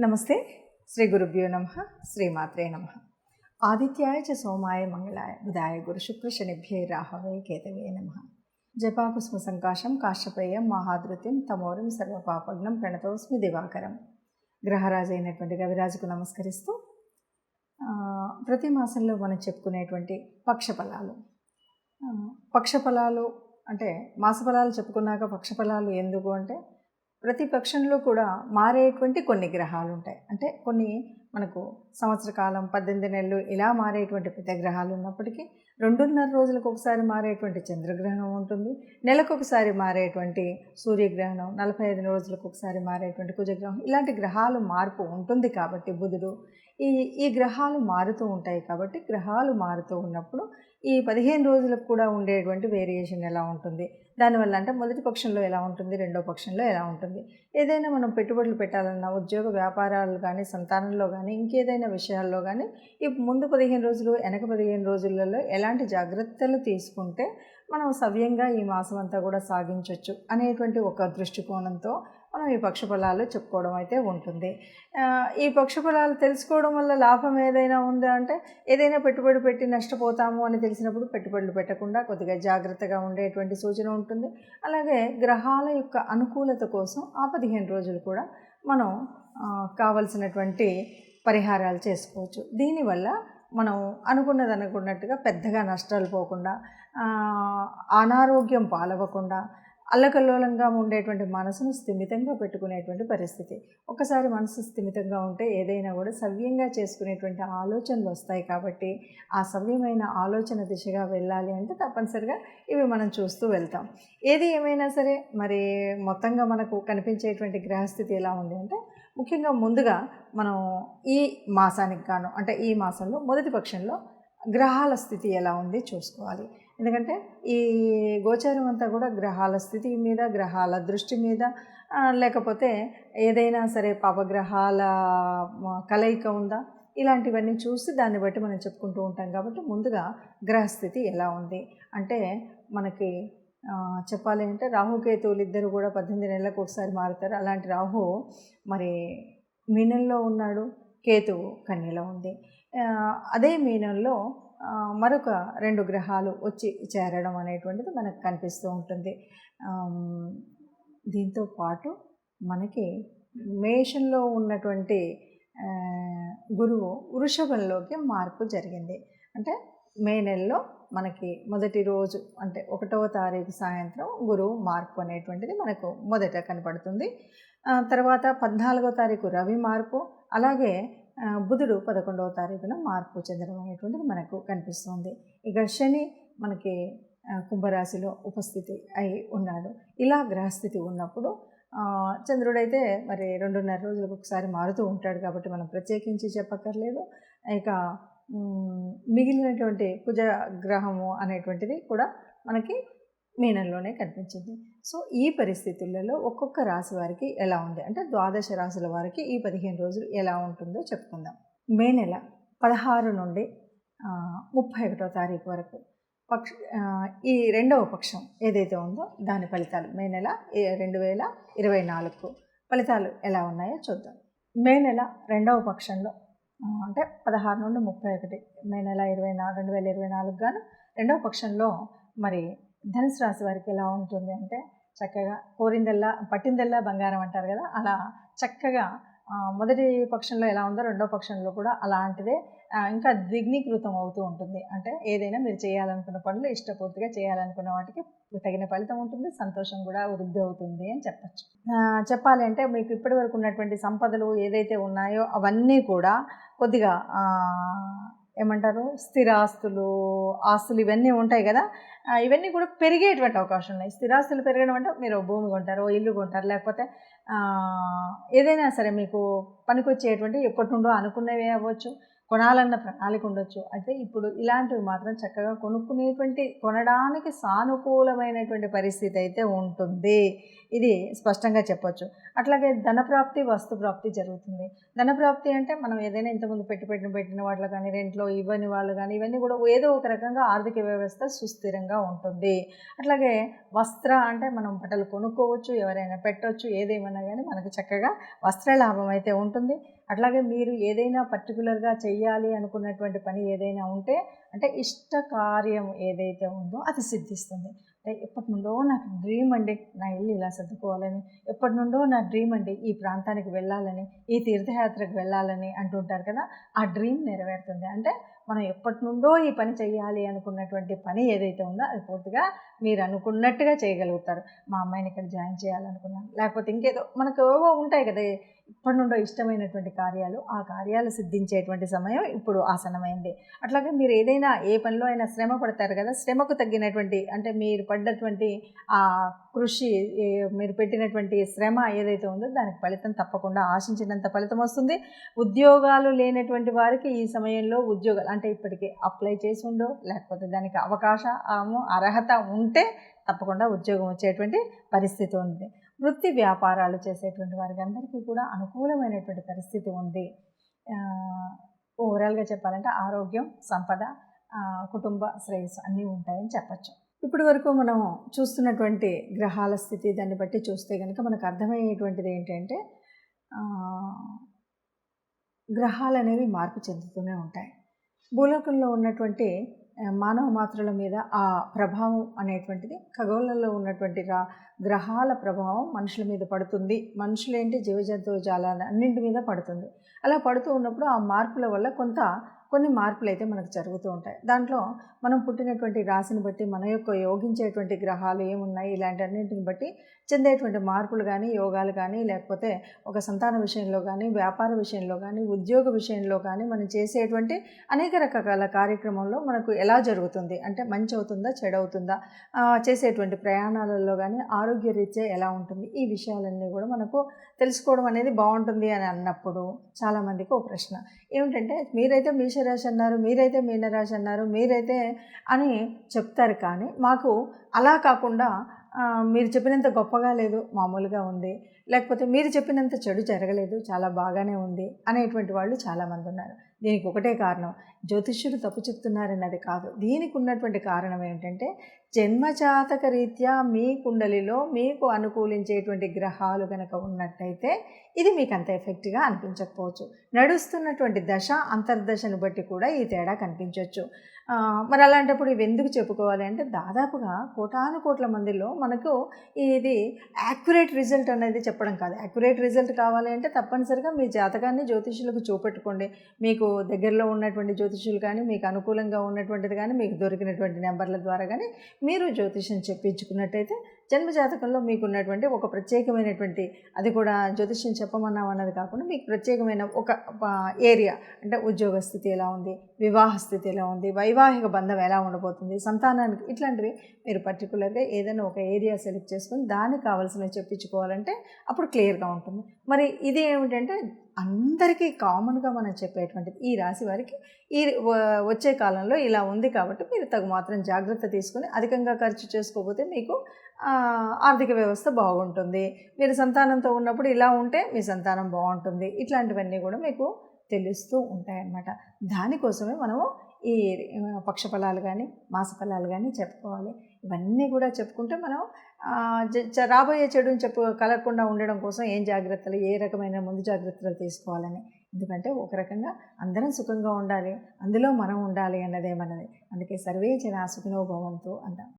నమస్తే. శ్రీ గురుభ్యో నమ. శ్రీమాత్రే నమ. ఆదిత్యాయ చ సోమాయ మంగళాయ బుధాయ గురు శుక్ర శనిభ్యే రాహవే కేతవే నమ. జపాకుస్మ సంకాశం కాశ్యపేయం మహాధృత్యం తమోరం సర్వపాపగ్నం ప్రణతోస్మి దివాకరం. గ్రహరాజు అయినటువంటి కవిరాజుకు నమస్కరిస్తూ ప్రతి మాసంలో మనం చెప్పుకునేటువంటి పక్షఫలాలు. పక్షఫలాలు అంటే మాసఫలాలు చెప్పుకున్నాక పక్షఫలాలు ఎందుకు అంటే ప్రతి పక్షంలో కూడా మారేటువంటి కొన్ని గ్రహాలు ఉంటాయి అంటే కొన్ని మనకు సంవత్సర కాలం పద్దెనిమిది నెలలు ఇలా మారేటువంటి పెద్ద గ్రహాలు ఉన్నప్పటికీ రెండున్నర రోజులకు ఒకసారి మారేటువంటి చంద్రగ్రహణం ఉంటుంది. నెలకు ఒకసారి మారేటువంటి సూర్యగ్రహణం నలభై ఐదు రోజులకు ఒకసారి మారేటువంటి కుజగ్రహం ఇలాంటి గ్రహాలు మార్పు ఉంటుంది కాబట్టి బుధుడు ఈ ఈ గ్రహాలు మారుతూ ఉంటాయి కాబట్టి గ్రహాలు మారుతూ ఉన్నప్పుడు ఈ పదిహేను రోజులకు కూడా ఉండేటువంటి వేరియేషన్ ఎలా ఉంటుంది? దానివల్ల అంటే మొదటి పక్షంలో ఎలా ఉంటుంది? రెండో పక్షంలో ఎలా ఉంటుంది? ఏదైనా మనం పెట్టుబడులు పెట్టాలన్నా ఉద్యోగ వ్యాపారాలు కానీ సంతానంలో కానీ ఇంకేదైనా విషయాల్లో కానీ ఈ ముందు పదిహేను రోజులు వెనక పదిహేను రోజులలో ఎలాంటి జాగ్రత్తలు తీసుకుంటే మనం సవ్యంగా ఈ మాసం అంతా కూడా సాగించవచ్చు అనేటువంటి ఒక దృష్టికోణంతో మనం ఈ పక్షఫలాలు చెప్పుకోవడం అయితే ఉంటుంది. ఈ ఈ పక్షఫలాలు తెలుసుకోవడం వల్ల లాభం ఏదైనా ఉందా అంటే ఏదైనా పెట్టుబడి పెట్టి నష్టపోతాము అని తెలిసినప్పుడు పెట్టుబడులు పెట్టకుండా కొద్దిగా జాగ్రత్తగా ఉండేటువంటి సూచన ఉంటుంది. అలాగే గ్రహాల యొక్క అనుకూలత కోసం ఆ పదిహేను రోజులు కూడా మనం కావలసినటువంటి పరిహారాలు చేసుకోవచ్చు. దీనివల్ల మనం అనుకున్నది అనుకున్నట్టుగా పెద్దగా నష్టాలు పోకుండా అనారోగ్యం పాలవ్వకుండా అల్లకల్లోలంగా ఉండేటువంటి మనసును స్థిమితంగా పెట్టుకునేటువంటి పరిస్థితి. ఒకసారి మనసు స్థిమితంగా ఉంటే ఏదైనా కూడా సవ్యంగా చేసుకునేటువంటి ఆలోచనలు వస్తాయి కాబట్టి ఆ సవ్యమైన ఆలోచన దిశగా వెళ్ళాలి అంటే తప్పనిసరిగా ఇవి మనం చూస్తూ వెళ్తాం. ఏది ఏమైనా సరే మరి మొత్తంగా మనకు కనిపించేటువంటి గ్రహస్థితి ఎలా ఉంది అంటే ముఖ్యంగా ముందుగా మనం ఈ మాసానికి గాను అంటే ఈ మాసంలో మొదటి పక్షంలో గ్రహాల స్థితి ఎలా ఉంది చూసుకోవాలి. ఎందుకంటే ఈ గోచారం అంతా కూడా గ్రహాల స్థితి మీద గ్రహాల దృష్టి మీద లేకపోతే ఏదైనా సరే పాపగ్రహాల కలయిక ఉందా? ఇలాంటివన్నీ చూసి దాన్ని బట్టి మనం చెప్పుకుంటూ ఉంటాం కాబట్టి ముందుగా గ్రహస్థితి ఎలా ఉంది? అంటే మనకి చెప్పాలి అంటే రాహుకేతువులు ఇద్దరు కూడా పద్దెనిమిది నెలలకు ఒకసారి మారుతారు. అలాంటి రాహు మరి మీనంలో ఉన్నాడు కేతువు కన్యలో ఉంది. అదే మీనంలో మరొక రెండు గ్రహాలు వచ్చి చేరడం అనేటువంటిది మనకు కనిపిస్తూ ఉంటుంది. దీంతో పాటు మనకి మేషంలో ఉన్నటువంటి గురువు వృషభంలోకి మార్పు జరిగింది. అంటే మే నెలలో మనకి మొదటి రోజు అంటే ఒకటవ తారీఖు సాయంత్రం గురువు మార్పు అనేటువంటిది మనకు మొదట కనపడుతుంది. తర్వాత పద్నాలుగో తారీఖు రవి మార్పు. అలాగే బుధుడు పదకొండవ తారీఖున మార్పు చెందడం అనేటువంటిది మనకు కనిపిస్తుంది. ఇక శని మనకి కుంభరాశిలో ఉపస్థితి అయి ఉన్నాడు. ఇలా గ్రహస్థితి ఉన్నప్పుడు చంద్రుడైతే మరి రెండున్నర రోజులకు ఒకసారి మారుతూ ఉంటాడు కాబట్టి మనం ప్రత్యేకించి చెప్పక్కర్లేదు. ఇక మిగిలినటువంటి కుజ గ్రహము అనేటువంటిది కూడా మనకి మీనంలోనే కనిపించింది. సో ఈ పరిస్థితులలో ఒక్కొక్క రాశి వారికి ఎలా ఉంది? అంటే ద్వాదశ రాశుల వారికి ఈ పదిహేను రోజులు ఎలా ఉంటుందో చెప్పుకుందాం. మే నెల పదహారు నుండి ముప్పై ఒకటో తారీఖు వరకు పక్ష ఈ రెండవ పక్షం ఏదైతే ఉందో దాని ఫలితాలు మే నెల ఏ- రెండు వేల ఇరవై నాలుగు ఫలితాలు ఎలా ఉన్నాయో చూద్దాం. మే నెల రెండవ పక్షంలో అంటే పదహారు నుండి ముప్పై ఒకటి మే నెల ఇరవై నాలుగు రెండు వేల ఇరవై నాలుగు గాను రెండవ పక్షంలో మరి ధనుసు రాశి వారికి ఎలా ఉంటుంది అంటే చక్కగా కోరిందల్లా పట్టిందల్లా బంగారం అంటారు కదా అలా చక్కగా మొదటి పక్షంలో ఎలా ఉందో రెండో పక్షంలో కూడా అలాంటిదే ఇంకా ద్విగ్నీకృతం అవుతూ ఉంటుంది. అంటే ఏదైనా మీరు చేయాలనుకున్న పనులు ఇష్టపూర్తిగా చేయాలనుకున్న వాటికి తగిన ఫలితం ఉంటుంది సంతోషం కూడా వృద్ధి అవుతుంది అని చెప్పచ్చు. చెప్పాలి అంటే మీకు ఇప్పటి వరకు ఉన్నటువంటి సంపదలు ఏదైతే ఉన్నాయో అవన్నీ కూడా కొద్దిగా ఏమంటారు? స్థిరాస్తులు ఆస్తులు ఇవన్నీ ఉంటాయి కదా. ఇవన్నీ కూడా పెరిగేటువంటి అవకాశం ఉన్నాయి. స్థిరాస్తులు పెరగడం అంటే మీరు భూమి కొంటారు ఇల్లు కొంటారు లేకపోతే ఏదైనా సరే మీకు పనికొచ్చేటువంటి ఎప్పటి నుండో అనుకున్నవి అవ్వచ్చు కొనాలన్న ప్రణాళిక ఉండొచ్చు. అయితే ఇప్పుడు ఇలాంటివి మాత్రం చక్కగా కొనుక్కునేటువంటి కొనడానికి సానుకూలమైనటువంటి పరిస్థితి అయితే ఉంటుంది. ఇది స్పష్టంగా చెప్పొచ్చు. అట్లాగే ధనప్రాప్తి వస్తు ప్రాప్తి జరుగుతుంది. ధనప్రాప్తి అంటే మనం ఏదైనా ఇంతకుముందు పెట్టి పెట్టిన పెట్టిన వాటిలో కానీ రెంట్లో ఇవ్వని వాళ్ళు కానీ ఇవన్నీ కూడా ఏదో ఒక రకంగా ఆర్థిక వ్యవస్థ సుస్థిరంగా ఉంటుంది. అట్లాగే వస్త్ర అంటే మనం బట్టలు కొనుక్కోవచ్చు ఎవరైనా పెట్టవచ్చు ఏదేమన్నా కానీ మనకు చక్కగా వస్త్ర లాభం అయితే ఉంటుంది. అట్లాగే మీరు ఏదైనా పర్టికులర్గా చేయాలి అనుకున్నటువంటి పని ఏదైనా ఉంటే అంటే ఇష్ట కార్యం ఏదైతే ఉందో అది సిద్ధిస్తుంది. అంటే ఎప్పటి నుండో నాకు డ్రీమ్ అండి నా ఇల్లు ఇలా సర్దుకోవాలని. ఎప్పటి నుండో నా డ్రీమ్ అండి ఈ ప్రాంతానికి వెళ్ళాలని ఈ తీర్థయాత్రకు వెళ్ళాలని అంటుంటారు కదా ఆ డ్రీమ్ నెరవేరుతుంది. అంటే మనం ఎప్పటి నుండో ఈ పని చేయాలి అనుకున్నటువంటి పని ఏదైతే ఉందో అది పూర్తిగా మీరు అనుకున్నట్టుగా చేయగలుగుతారు. మా అమ్మాయిని ఇక్కడ జాయిన్ చేయాలనుకున్నాను. లేకపోతే ఇంకేదో మనకు ఏవో ఉంటాయి కదా ఇప్పటి నుండో ఇష్టమైనటువంటి కార్యాలు ఆ కార్యాలు సిద్ధించేటువంటి సమయం ఇప్పుడు ఆసనమైంది అట్లాగే మీరు ఏదైనా ఏ పనిలో అయినా శ్రమ పడతారు కదా శ్రమకు తగ్గినటువంటి అంటే మీరు పడ్డటువంటి ఆ కృషి మీరు పెట్టినటువంటి శ్రమ ఏదైతే ఉందో దానికి ఫలితం తప్పకుండా ఆశించినంత ఫలితం వస్తుంది. ఉద్యోగాలు లేనటువంటి వారికి ఈ సమయంలో ఉద్యోగాలు అంటే ఇప్పటికీ అప్లై చేసి ఉండో లేకపోతే దానికి అవకాశము అర్హత ఉంటే తప్పకుండా ఉద్యోగం వచ్చేటువంటి పరిస్థితి ఉంది. వృత్తి వ్యాపారాలు చేసేటువంటి వారికి అందరికీ కూడా అనుకూలమైనటువంటి పరిస్థితి ఉంది. ఓవరాల్గా చెప్పాలంటే ఆరోగ్యం సంపద కుటుంబ శ్రేయస్సు అన్నీ ఉంటాయని చెప్పచ్చు. ఇప్పటి వరకు మనం చూస్తున్నటువంటి గ్రహాల స్థితి దాన్ని బట్టి చూస్తే కనుక మనకు అర్థమయ్యేటువంటిది ఏంటంటే గ్రహాలు అనేవి మార్పు చెందుతూనే ఉంటాయి. భూలోకంలో ఉన్నటువంటి మానవ మాత్రల మీద ఆ ప్రభావం అనేటువంటిది ఖగోళంలో ఉన్నటువంటి రా గ్రహాల ప్రభావం మనుషుల మీద పడుతుంది. మనుషులేంటి? జీవజంతువు జాలాల అన్నింటి మీద పడుతుంది. అలా పడుతూ ఉన్నప్పుడు ఆ మార్పుల వల్ల కొంత కొన్ని మార్పులు అయితే మనకు జరుగుతూ ఉంటాయి. దాంట్లో మనం పుట్టినటువంటి రాశిని బట్టి మన యొక్క యోగించేటువంటి గ్రహాలు ఏమున్నాయి ఇలాంటి అన్నింటిని బట్టి చెందేటువంటి మార్పులు కానీ యోగాలు కానీ లేకపోతే ఒక సంతాన విషయంలో కానీ వ్యాపార విషయంలో కానీ ఉద్యోగ విషయంలో కానీ మనం చేసేటువంటి అనేక రకాల కార్యక్రమంలో మనకు ఎలా జరుగుతుంది? అంటే మంచి అవుతుందా చెడవుతుందా చేసేటువంటి ప్రయాణాలలో కానీ ఆరోగ్య రీత్యా ఎలా ఉంటుంది? ఈ విషయాలన్నీ కూడా మనకు తెలుసుకోవడం అనేది బాగుంటుంది అని అన్నప్పుడు చాలామందికి ఒక ప్రశ్న. ఏమిటంటే మీరైతే మేషరాశి అన్నారు మీరైతే మీనరాశి అన్నారు మీరైతే అని చెప్తారు. కానీ మాకు అలా కాకుండా మీరు చెప్పినంత గొప్పగా లేదు మామూలుగా ఉంది. లేకపోతే మీరు చెప్పినంత చెడు జరగలేదు చాలా బాగానే ఉంది అనేటువంటి వాళ్ళు చాలామంది ఉన్నారు. దీనికి ఒకటే కారణం జ్యోతిష్యుడు తప్పు చెప్తున్నారన్నది కాదు. దీనికి ఉన్నటువంటి కారణం ఏంటంటే జన్మజాతక రీత్యా మీ కుండలిలో మీకు అనుకూలించేటువంటి గ్రహాలు కనుక ఉన్నట్టయితే ఇది మీకు అంత ఎఫెక్ట్గా అనిపించకపోవచ్చు. నడుస్తున్నటువంటి దశ అంతర్దశను బట్టి కూడా ఈ తేడా కనిపించవచ్చు మరి అలాంటప్పుడు ఇవి ఎందుకు చెప్పుకోవాలి అంటే దాదాపుగా కోటాను కోట్ల మందిలో మనకు ఇది యాక్యురేట్ రిజల్ట్ అనేది చెప్పడం కాదు. యాక్యురేట్ రిజల్ట్ కావాలి అంటే తప్పనిసరిగా మీ జాతకాన్ని జ్యోతిషులకు చూపెట్టుకోండి. మీకు దగ్గరలో ఉన్నటువంటి జ్యోతిషులు కానీ మీకు అనుకూలంగా ఉన్నటువంటిది కానీ మీకు దొరికినటువంటి నెంబర్ల ద్వారా కానీ మీరు జ్యోతిషం చెప్పించుకున్నట్టయితే జన్మజాతకంలో మీకు ఉన్నటువంటి ఒక ప్రత్యేకమైనటువంటి అది కూడా జ్యోతిష్యం చెప్పమన్నాం అన్నది కాకుండా మీకు ప్రత్యేకమైన ఒక ఏరియా అంటే ఉద్యోగ స్థితి ఎలా ఉంది వివాహ స్థితి ఎలా ఉంది వైవాహిక బంధం ఎలా ఉండబోతుంది సంతానానికి ఇట్లాంటివి మీరు పర్టికులర్గా ఏదైనా ఒక ఏరియా సెలెక్ట్ చేసుకొని దానికి కావాల్సినవి చెప్పించుకోవాలంటే అప్పుడు క్లియర్గా ఉంటుంది. మరి ఇది ఏమిటంటే అందరికీ కామన్గా మనం చెప్పేటువంటిది ఈ రాశి వారికి ఈ వచ్చే కాలంలో ఇలా ఉంది కాబట్టి మీరు తగు మాత్రం జాగ్రత్త తీసుకొని అధికంగా ఖర్చు చేసుకోకపోతే మీకు ఆర్థిక వ్యవస్థ బాగుంటుంది. మీరు సంతానంతో ఉన్నప్పుడు ఇలా ఉంటే మీ సంతానం బాగుంటుంది. ఇట్లాంటివన్నీ కూడా మీకు తెలుస్తూ ఉంటాయన్నమాట. దానికోసమే మనము ఈ పక్ష ఫలాలు కానీ మాస ఫలాలు కానీ చెప్పుకోవాలి. ఇవన్నీ కూడా చెప్పుకుంటే మనం రాబోయే చెడుని చెప్పు కలగకుండా ఉండడం కోసం ఏం జాగ్రత్తలు ఏ రకమైన ముందు జాగ్రత్తలు తీసుకోవాలని. ఎందుకంటే ఒక రకంగా అందరం సుఖంగా ఉండాలి అందులో మనం ఉండాలి అన్నదే మనది. అందుకే సర్వే జన సుఖినో అంటాం.